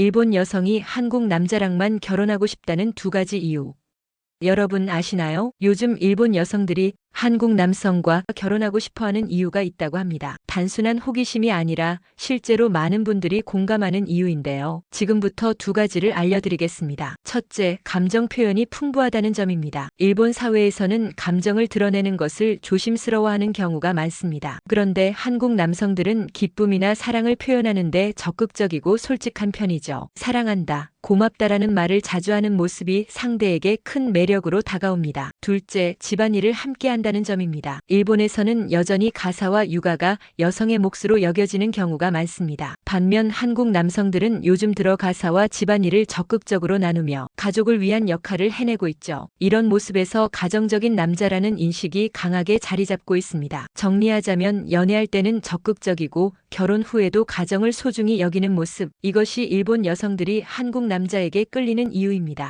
일본 여성이 한국 남자랑만 결혼하고 싶다는 두 가지 이유. 여러분 아시나요? 요즘 일본 여성들이 한국 남성과 결혼하고 싶어 하는 이유가 있다고 합니다. 단순한 호기심이 아니라 실제로 많은 분들이 공감하는 이유인데요. 지금부터 두 가지를 알려드리겠습니다. 첫째, 감정 표현이 풍부하다는 점입니다. 일본 사회에서는 감정을 드러내는 것을 조심스러워하는 경우가 많습니다. 그런데 한국 남성들은 기쁨이나 사랑을 표현하는데 적극적이고 솔직한 편이죠. 사랑한다. 고맙다라는 말을 자주 하는 모습이 상대에게 큰 매력으로 다가옵니다. 둘째, 집안일을 함께 한다는 점입니다. 일본에서는 여전히 가사와 육아가 여 성의 몫으로 여겨지는 경우가 많습니다. 반면 한국 남성들은 요즘 들어 가사와 집안일을 적극적으로 나누며 가족을 위한 역할을 해내고 있죠. 이런 모습에서 가정적인 남자라는 인식이 강하게 자리 잡고 있습니다. 정리하자면 연애할 때는 적극적이고 결혼 후에도 가정을 소중히 여기는 모습. 이것이 일본 여성들이 한국 남자에게 끌리는 이유입니다.